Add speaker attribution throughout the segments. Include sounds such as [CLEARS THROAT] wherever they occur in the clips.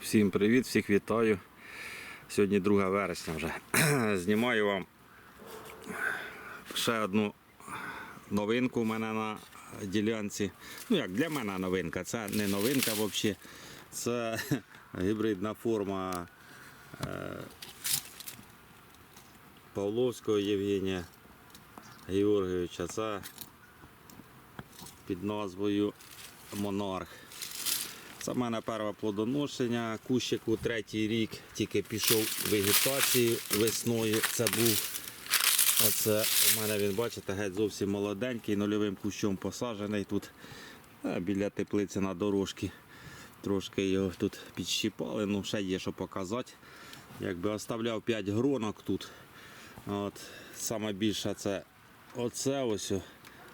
Speaker 1: Всім привіт, всіх вітаю. Сьогодні 2 вересня вже. [CLEARS THROAT] Знімаю вам ще одну новинку у мене на ділянці. Ну як для мене новинка, це не новинка взагалі. Це [LAUGHS] гібридна форма е, Павловського Євгенія Георгійовича. Це під назвою Монарх. Це в мене перше плодоношення. Кущику третій рік тільки пішов вегетації весною. Це був. Оце у мене він, бачите, геть зовсім молоденький, нульовим кущом посаджений тут е, біля теплиці на дорожці. Трошки його тут підщипали, ну ще є що показати. Якби оставляв 5 гронок тут. От, саме більше це оце ось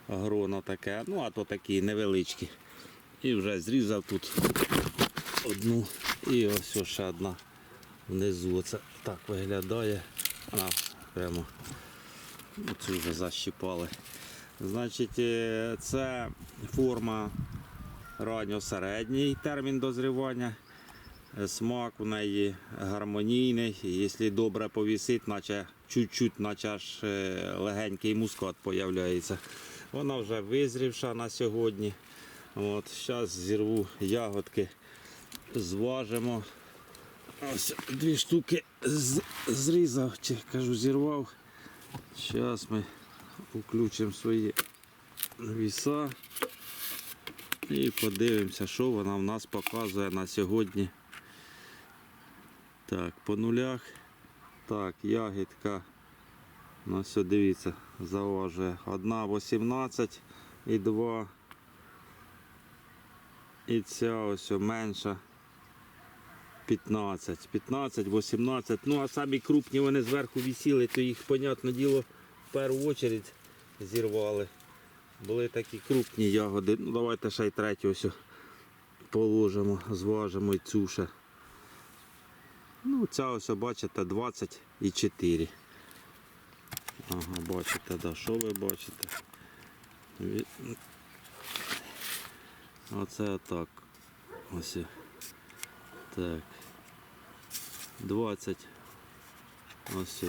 Speaker 1: гроно таке, ну а то такі невеличкі. І вже зрізав тут одну і ось ще одна внизу. Оце так виглядає. Вона прямо цю вже защіпали. Значить, е, це форма ранньо-середній термін дозрівання. Смак у неї гармонійний. Якщо добре повісить, наче чуть-чуть, наче аж е, легенький мускат появляється. Вона вже визрівша на сьогодні. От, Зараз зірву ягодки, зважимо. Ось дві штуки зрізав, чи кажу, зірвав. Зараз ми включимо свої віса і подивимося, що вона в нас показує на сьогодні. Так, по нулях. Так, ягідка. Ну, все, дивіться, заважує. Одна 18 і 2. І ця ось менша 15, 15, 18. Ну а самі крупні вони зверху висіли, то їх, понятне діло, в першу чергу зірвали. Були такі крупні ягоди. Ну давайте ще й третю ось положимо, зважимо і цю ще. Ну, ця ось, бачите, 24. Ага, бачите, да, що ви бачите? Оце отак. Ось. Так. 20. Ось.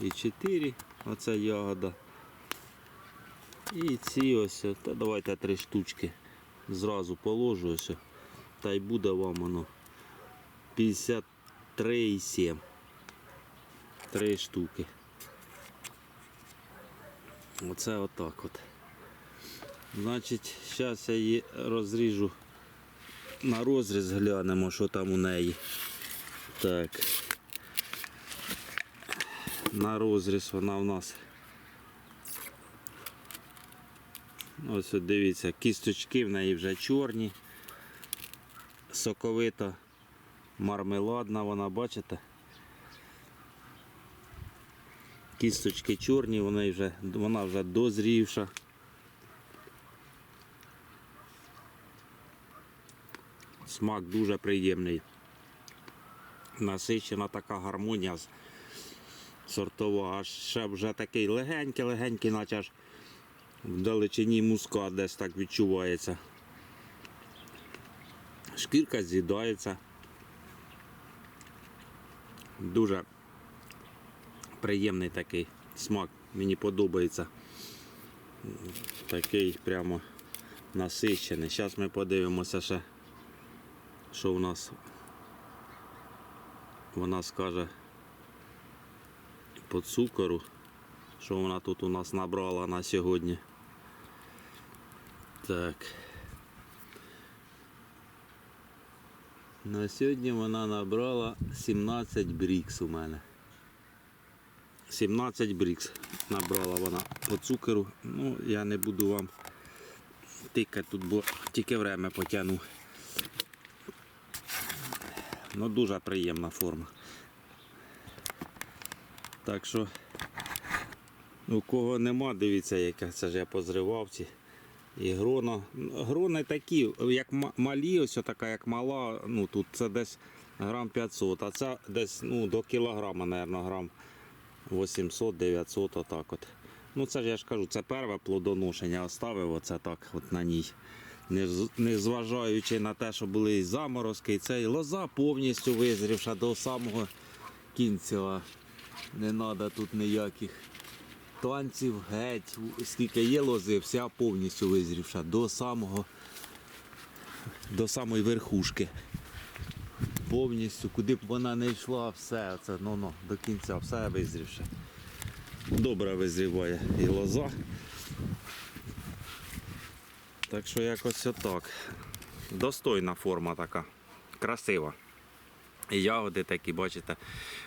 Speaker 1: І 4. Оце ягода. І ці ось. Та давайте три штучки. Зразу положу ось. Та й буде вам воно 53,7. Три штуки. Оце отак от. Значить, зараз я її розріжу на розріз, глянемо, що там у неї. Так. На розріз вона в нас. Ось от дивіться, кісточки в неї вже чорні. Соковита, мармеладна вона, бачите? Кісточки чорні, вона вже, вона вже дозрівша. Смак дуже приємний. Насичена така гармонія сортова, аж ще вже такий легенький, легенький, наче аж в далечині мускат десь так відчувається. Шкірка з'їдається. Дуже приємний такий смак. Мені подобається. Такий прямо насичений. Зараз ми подивимося ще що у нас вона скаже по цукору, що вона тут у нас набрала на сьогодні. Так. На сьогодні вона набрала 17 брікс у мене. 17 брікс набрала вона по цукору. Ну, я не буду вам тикати тут, бо тільки время потягну. Ну дуже приємна форма. Так що у кого нема, дивіться, яка це ж я позривав ці. І грона. Грони такі, як малі, ось така, як мала, ну тут це десь грам 500, а це десь ну, до кілограма, мабуть, грам 800-900, отак от. Ну це ж я ж кажу, це перше плодоношення оставив оце так от на ній. Не, з- не зважаючи на те, що були і заморозки, і це лоза повністю визрівша до самого кінця. Не треба тут ніяких танців, геть. Скільки є лози, вся повністю визрівша до самого до самої верхушки. Повністю, куди б вона не йшла, все це ну, ну, до кінця, все визрівше. Добре визріває і лоза. Так що якось отак. Достойна форма така. Красива. І ягоди такі, бачите,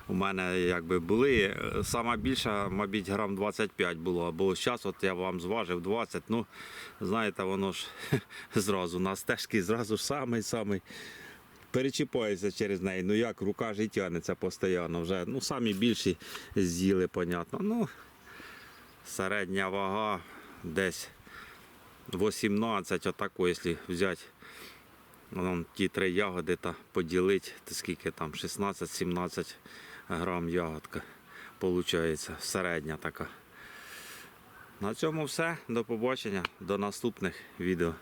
Speaker 1: у мене якби були. Сама більша, мабуть, грам 25 було. Бо зараз от я вам зважив 20. Ну, знаєте, воно ж [LAUGHS] зразу на стежки, зразу ж самий-самий перечіпається через неї. Ну як рука ж і тягнеться постійно. Вже ну, самі більші з'їли, понятно. Ну, середня вага десь 18, отако, якщо взяти вон, ті три ягоди та поділити, то скільки там 16-17 грам ягодка. виходить, середня така. На цьому все. До побачення, до наступних відео.